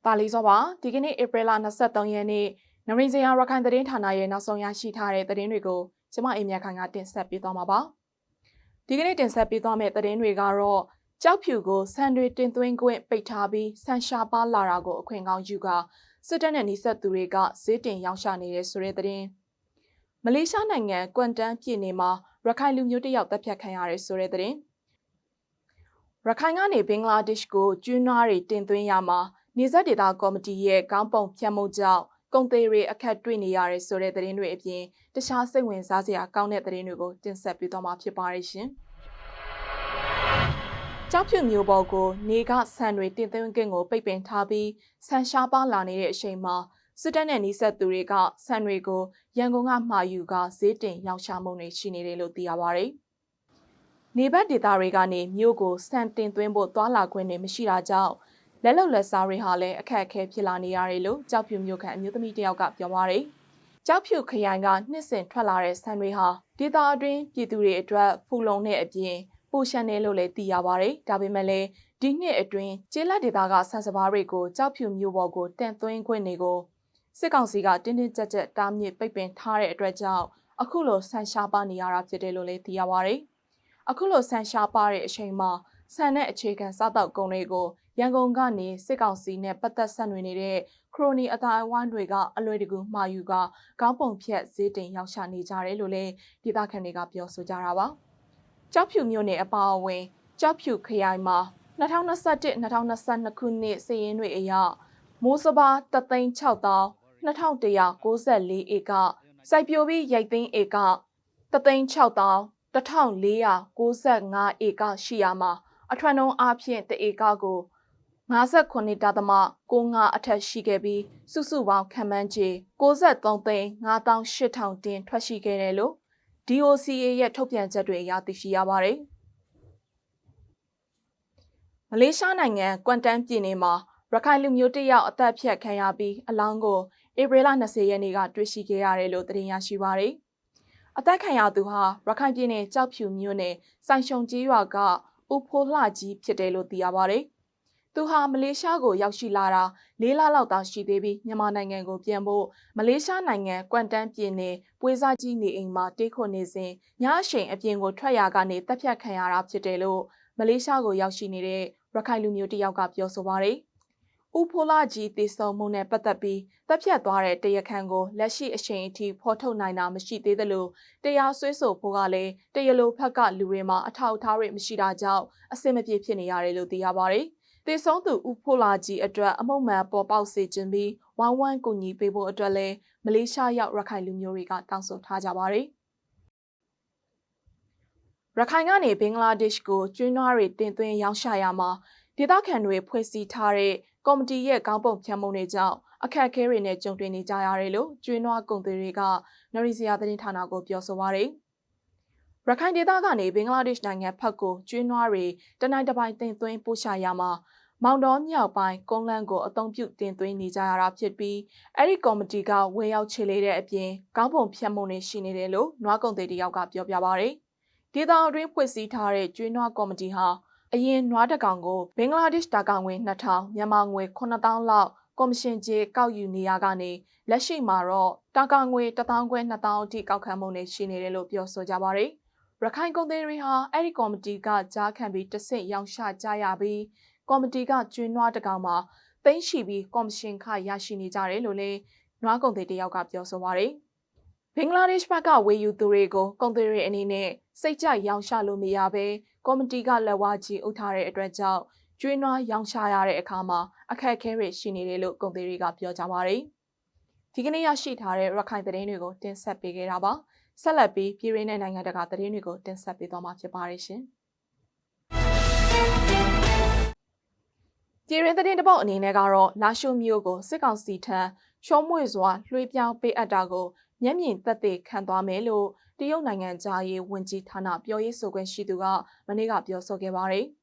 ။ပါလီစောပါဒီကနေ့ဧပြီလ23ရက်နေ့နရင်းစရာရခိုင်သတင်းဌာနရဲ့နောက်ဆုံးရရှိထားတဲ့သတင်းတွေကိုကျမအိမ်မြတ်ခိုင်ကတင်ဆက်ပေးသွားမှာပါ။ဒီကနေ့တင်ဆက်ပေးသွားမယ့်သတင်းတွေကတော့ကြောက်ဖြူကိုဆန်တွေတင်သွင်းခွင့်ပိတ်ထားပြီးဆန်ရှာပါလာတာကိုအခွင့်ကောင်းယူကစစ်တပ်နဲ့နှိစက်သူတွေကဈေးတင်ရောင်းချနေတဲ့ဆိုတဲ့သတင်းမလေးရှားနိုင်ငံကွမ်တန်းပြည်နယ်မှာရခိုင်လူမျိုးတစ်ယောက်တပ်ဖြတ်ခံရတဲ့ဆိုတဲ့သတင်းရခိုင်ကနေဘင်္ဂလားဒေ့ရှ်ကိုကျွန်းနွားတွေတင်သွင်းရမှာ နေဆက်ဒေသကော်မတီရဲ့ကောင်းပုံဖြတ်မှုကြောင့်ကုန်သေးတွေအခက်တွေ့နေရတဲ့ဆိုတဲ့သတင်းတွေအပြင်တခြားစိတ်ဝင်စားစရာကောင်းတဲ့သတင်းတွေကိုတင်ဆက်ပေးသွားမှာဖြစ်ပါရရှင်။ကြောက်ဖြူမျိုးပေါ်ကိုနေကဆန်တွေတင်သွင်းကင်းကိုပိတ်ပင်ထားပြီးဆန်ရှားပါလာနေတဲ့အချိန်မှာစစ်တပ်နဲ့နှိစက်သူတွေကဆန်တွေကိုရန်ကုန်ကမှာယူကဈေးတင်ရောင်းချမှုတွေရှိနေတယ်လို့သိရပါဗျ။နေဘက်ဒေသတွေကနေမြို့ကိုဆန်တင်သွင်းဖို့သွာလာခွင့်တွေမရှိတာကြောင့် လက်လုံလက်စားတွေဟာလည်းအခက်အခဲဖြစ်လာနေရတယ်လို့ကြောက်ဖြူမြို့ခံအမျိုးသမီးတယောက်ကပြောပါရယ်။ကြောက်ဖြူခရိုင်ကနှစ်စဉ်ထွက်လာတဲ့ဆန်တွေဟာဒေသအတွင်းပြည်သူတွေအတွက်ဖူလုံတဲ့အပြင်ပူရှန်နေလို့လည်းသိရပါရယ်။ဒါပေမဲ့လည်းဒီနှစ်အတွင်းကျေးလက်ဒေသကဆန်စပါးတွေကိုကြောက်ဖြူမြို့ပေါ်ကိုတန်သွင်းခွင့်တွေကိုစစ်ကောင်စီကတင်းတင်းကြပ်ကြပ်တားမြစ်ပိတ်ပင်ထားတဲ့အတွက်ကြောင့်အခုလိုဆန်ရှားပါနေရတာဖြစ်တယ်လို့လည်းသိရပါရယ်။အခုလိုဆန်ရှားပါတဲ့အချိန်မှာဆန်တဲ့အခြေခံစားတောက်ကုန်တွေကို ရန်ကုန်ကနေစစ်ကောင်စီနဲ့ပတ်သက်ဆက်နွယ်နေတဲ့ခရိုနီအတိုင်းဝိုင်းတွေကအလွယ်တကူမှာယူကကောင်းပုံဖြတ်ဈေးတင်ရောက်ချနေကြတယ်လို့လည်းဒေသခံတွေကပြောဆိုကြတာပါ။ကြောက်ဖြူမြို့နယ်အပါအဝင်ကြောက်ဖြူခရိုင်မှာ2021-2022ခုနှစ်စည်ရင်းတွေအရမိုးစဘာ3,600 2194ဧကစိုက်ပျိုးပြီးရိတ်သိမ်းဧက3,600 1495ဧကရှိရမှာအထွန်းနှုံးအဖြစ်တဧကကို 59.65အထက်ရှိခဲ့ပြီးစုစုပေါင်းခံမှန်းခြေ63သိန်း5800တင်ထွက်ရှိခဲ့တယ်လို့ DOCA ရဲ့ထုတ်ပြန်ချက်တွေအရသိရှိရပါတယ်။မလေးရှားနိုင်ငံကွမ်တန်းပြည်နယ်မှာရခိုင်လူမျိုးတယောက်အသက်ဖြတ်ခံရပြီးအလောင်းကိုဧပြီလ20ရက်နေ့ကတွေ့ရှိခဲ့ရတယ်လို့သတင်းရရှိပါတယ်။အသက်ခံရသူဟာရခိုင်ပြည်နယ်ကြောက်ဖြူမြို့နယ်စိုင်ရှုံကြီးရွာကဦးဖိုးလှကြီးဖြစ်တယ်လို့သိရပါတယ်။ သူဟာမလေးရှားကိုရောက်ရှိလာတာ၄လလောက်သာရှိသေးပြီးမြန်မာနိုင်ငံကိုပြန်ဖို့မလေးရှားနိုင်ငံကွမ်တန်းပြည်နယ်ပွေးစားကြီးနေအိမ်မှာတိတ်ခွနေစဉ်ညအချိန်အပြင်ကိုထွက်ရာကနေတပ်ဖြတ်ခံရတာဖြစ်တယ်လို့မလေးရှားကိုရောက်ရှိနေတဲ့ရခိုင်လူမျိုးတယောက်ကပြောဆိုပါတယ်။ဦးဖိုးလာကြီးတည်ဆုံမှုနဲ့ပတ်သက်ပြီးတပ်ဖြတ်သွားတဲ့တရားခံကိုလက်ရှိအချိန်အထိဖော်ထုတ်နိုင်တာမရှိသေးသလိုတရားစွဲဆိုဖို့ကလည်းတရားလိုဘက်ကလူတွေမှာအထောက်အထားတွေမရှိတာကြောင့်အဆင်မပြေဖြစ်နေရတယ်လို့သိရပါတယ်။ တည်ဆုံသူဦးဖိုးလာကြီးအတွက်အမုံမှန်ပေါ်ပေါက်စေခြင်းပြီးဝိုင်းဝန်းကူညီပေးဖို့အတွက်လည်းမလေးရှားရောက်ရခိုင်လူမျိုးတွေကတောင်းဆိုထားကြပါတယ်။ရခိုင်ကနေဘင်္ဂလားဒေ့ရှ်ကိုကျွန်းနွားတွေတင်သွင်းရောင်းချရမှာဒေသခံတွေဖွဲ့စည်းထားတဲ့ကော်မတီရဲ့ကောင်းပုံဖြတ်မှုတွေကြောင့်အခက်အခဲတွေနဲ့ကြုံတွေ့နေကြရတယ်လို့ကျွေးနွားကုန်သည်တွေကနော်ရီစယာသတင်းဌာနကိုပြောဆိုပါရယ် ရခိုင်ဒေသကနေဘင်္ဂလားဒေ့ရှ်နိုင်ငံဖက်ကိုကျွေးနွားတွေတနိုင်တပိုင်းတင်သွင်းပို့ချရမှာမောင်တော်မြောက်ပိုင်းကုန်းလန်းကိုအုံပြုတင်သွင်းနေကြရတာဖြစ်ပြီးအဲ့ဒီကော်မတီကဝေရောက်ချေလေးတဲ့အပြင်ကောင်းပုံဖြတ်မှုတွေရှိနေတယ်လို့နွားကုန်သည်တယောက်ကပြောပြပါရယ်ဒေသအတွင်းဖွဲ့စည်းထားတဲ့ကျွေးနွားကော်မတီဟာအရင်နွားတကောင်ကိုဘင်္ဂလားဒေ့ရှ်တာကာငွေ2000မြန်မာငွေ9000လောက်ကော်မရှင်ကြေးကောက်ယူနေရကနေလက်ရှိမှာတော့တာကာငွေ1000ခွဲ2000အထိကောက်ခံမှုနေရှိနေတယ်လို့ပြောဆိုကြပါရယ် ရခိုင်ကုန်သည်တွေဟာအဲ့ဒီကော်မတီကကြားခံပြီးတဆင့်ရောင်းချကြရပြီးကော်မတီကကျွင်းနွားတကောင်မှာသိမ်းရှိပြီးကော်မရှင်ခရရှိနေကြတယ်လို့လည်းနွားကုန်သည်တယောက်ကပြောဆိုပါရယ်ဘင်္ဂလားဒေ့ရှ်ဘက်ကဝေယူသူတွေကိုကုန်သည်တွေအနေနဲ့စိတ်ကြရောင်းချလို့မရဘဲကော်မတီကလက်ဝါးကြီးအုပ်ထားတဲ့အတွက်ကြောင့်ကျွေးနွားရောင်းချရတဲ့အခါမှာအခက်အခဲတွေရှိနေတယ်လို့ကုန်သည်တွေကပြောကြပါတယ်။ဒီကနေ့ရရှိထားတဲ့ရခိုင်သတင်းတွေကိုတင်ဆက်ပေးခဲ့တာပါ။ ဆက်လက်ပြီးပြည်ရင်းနဲ့နိုင်ငံတကာသတင်းတွေကိုတင်ဆက်ပေးသွားမှာဖြစ်ပါတယ်ရှင်။ပြည်ရင်းသတင်းတပုတ်အနေနဲ့ကတော့လာရှုမျိုးကိုစစ်ကောင်စီထံရှုံးမွေစွာလွှဲပြောင်းပေးအပ်တာကိုမျက်မြင်သက်သေခံသွားမယ်လို့တရုတ်နိုင်ငံသားရေးဝန်ကြီးဌာနပြောရေးဆိုခွင့်ရှိသူကမနေ့ကပြောဆိုခဲ့ပါတယ်။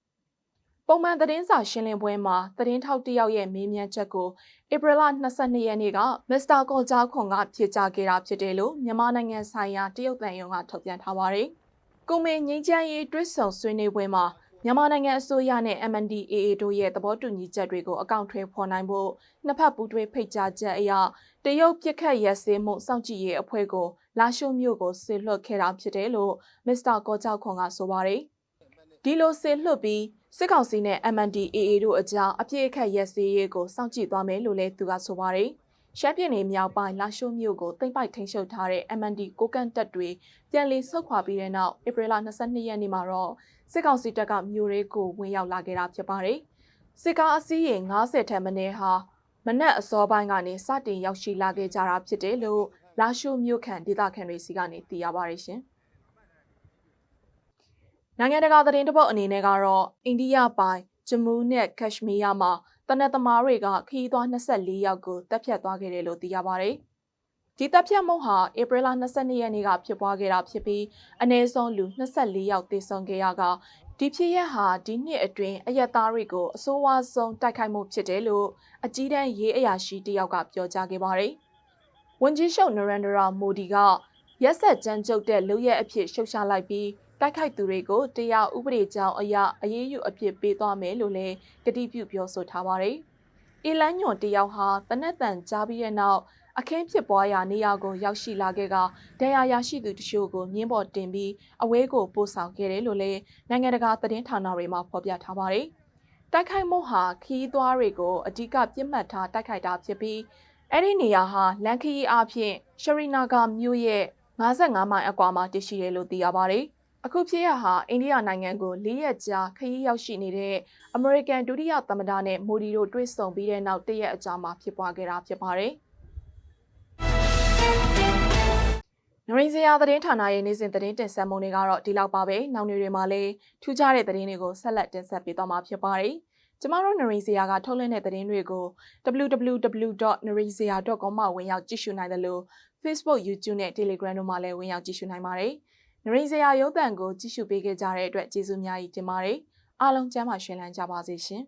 ပုံမှန်သတင်းစာရှင်းလင်းပွဲမှာသတင်းထောက်တယောက်ရဲ့မေးမြန်းချက်ကိုဧပြီလ22ရက်နေ့ကမစ္စတာကော်ဂျာခွန်ကဖြေကြားခဲ့တာဖြစ်တယ်လို့မြန်မာနိုင်ငံဆိုင်ရာတရုတ်တန်ယုံကထုတ်ပြန်ထားပါတယ်။ကုမင်ငင်းချမ်းရေးတွစ်ဆုံဆွေးနွေးပွဲမှာမြန်မာနိုင်ငံအစိုးရနဲ့ MNDAA တို့ရဲ့သဘောတူညီချက်တွေကိုအကောင့်ထွေဖော်နိုင်ဖို့နှစ်ဖက်ပူးတွဲဖိတ်ကြားချက်အရတရုတ်ပြစ်ခတ်ရက်စင်းမှုစောင့်ကြည့်ရေးအဖွဲ့ကိုလာရှိုးမြို့ကိုဆေလွှတ်ခဲ့တာဖြစ်တယ်လို့မစ္စတာကောကြောက်ခွန်ကဆိုပါတယ်။ဒီလိုဆေလွှတ်ပြီး စစ်ကောင်စီနဲ့ MNDAA တို့အကြားအပြစ်အခတ်ရက်စည်းရေးကိုစောင့်ကြည့်သွားမယ်လို့လည်းသူကဆိုပါတယ်။ရှမ်းပြည်နယ်မြောက်ပိုင်းလာရှိုးမြို့ကိုတိမ့်ပိုက်ထိန်းချုပ်ထားတဲ့ MND ကိုကန့်တပ်တွေပြန်လည်ဆုတ်ခွာပြီးတဲ့နောက်ဧပြီလ22ရက်နေ့မှာတော့စစ်ကောင်စီတပ်ကမြို့ရဲကိုဝင်ရောက်လာခဲ့တာဖြစ်ပါတယ်။စစ်ကားအစီးရေ90ထက်မနည်းဟာမနက်အစောပိုင်းကနေစတင်ရောက်ရှိလာခဲ့ကြတာဖြစ်တယ်လို့လာရှိုးမြို့ခံဒေသခံတွေစီကနေသိရပါတယ်ရှင်။ နိုင်ငံတကာသတင်းတပုတ်အနေနဲ့ကတော့အိန္ဒိယပိုင်ဂျမူးနဲ့ကက်ရှမီးယားမှာတနက်သမားတွေကခီးသွွား24ယောက်ကိုတပ်ဖြတ်သွားခဲ့တယ်လို့သိရပါတယ်။ဒီတပ်ဖြတ်မှုဟာဧပြီလ22ရက်နေ့ကဖြစ်ပွားခဲ့တာဖြစ်ပြီးအနည်းဆုံးလူ24ယောက်သေဆုံးခဲ့ရကဒီဖြစ်ရပ်ဟာဒီနှစ်အတွင်းအရက်သားတွေကိုအဆိုးဝါးဆုံးတိုက်ခိုက်မှုဖြစ်တယ်လို့အကြီးတန်းရေးအရာရှိတယောက်ကပြောကြားခဲ့ပါတယ်။ဝန်ကြီးချုပ်နရန်ဒရာမိုဒီကရက်ဆက်ကြမ်းကြုတ်တဲ့လူရဲအဖြစ်ရှုတ်ချလိုက်ပြီး တိုက်ခိုက်သူတွေကိုတရားဥပဒေကြောင်းအရအရေးယူအပြစ်ပေးသွားမယ်လို့လည်းကတိပြုပြောဆိုထားပါတယ်။အီလန်ညွန်တယောက်ဟာတနက်တန်ကြားပြီးတဲ့နောက်အခင်းဖြစ်ပွားရာနေရာကိုရောက်ရှိလာခဲ့ကဒဏ်ရာရရှိသူတချို့ကိုမြင်းပေါ်တင်ပြီးအဝဲကိုပို့ဆောင်ခဲ့တယ်လို့လည်းနိုင်ငံတကာသတင်းဌာနတွေမှာဖော်ပြထားပါတယ်။တိုက်ခိုက်မှုဟာခီးသွွားတွေကိုအဓိကပြစ်မှတ်ထားတိုက်ခိုက်တာဖြစ်ပြီးအဲ့ဒီနေရာဟာလန်ခီအဖြစ်ရှရီနာဂါမြို့ရဲ့55မိုင်အကွာမှာတည်ရှိတယ်လို့သိရပါတယ်။ အခုဖြစ်ရဟာအိန္ဒိယနိုင်ငံကို၄ရက်ကြာခရီးရောက်ရှိနေတဲ့အမေရိကန်ဒုတိယသမ္မတနဲ့မိုဒီတို့တွေ့ဆုံပြီးတဲ့နောက်တရက်အကြာမှာဖြစ်ပွားခဲ့တာဖြစ်ပါတယ်။နရင်းစရာသတင်းဌာနရဲ့နေ့စဉ်သတင်းတင်ဆက်မှုတွေကတော့ဒီလောက်ပါပဲ။နောက်နေ့တွေမှာလည်းထူးခြားတဲ့သတင်းတွေကိုဆက်လက်တင်ဆက်ပေးသွားမှာဖြစ်ပါတယ်။ကျမတို့နရင်းစရာကထုတ်လွှင့်တဲ့သတင်းတွေကို www.narinzia.com မှာဝင်ရောက်ကြည့်ရှုနိုင်တယ်လို့ Facebook, YouTube နဲ့ Telegram တို့မှာလည်းဝင်ရောက်ကြည့်ရှုနိုင်ပါတယ်။ နရိစရာရုပ်သံကိုကြည့်ရှုပေးခဲ့ကြတဲ့အတွက်ကျေးဇူးများကြီးတင်ပါတယ်အားလုံးကျမ်းမာရှင်လန်းကြပါစေရှင်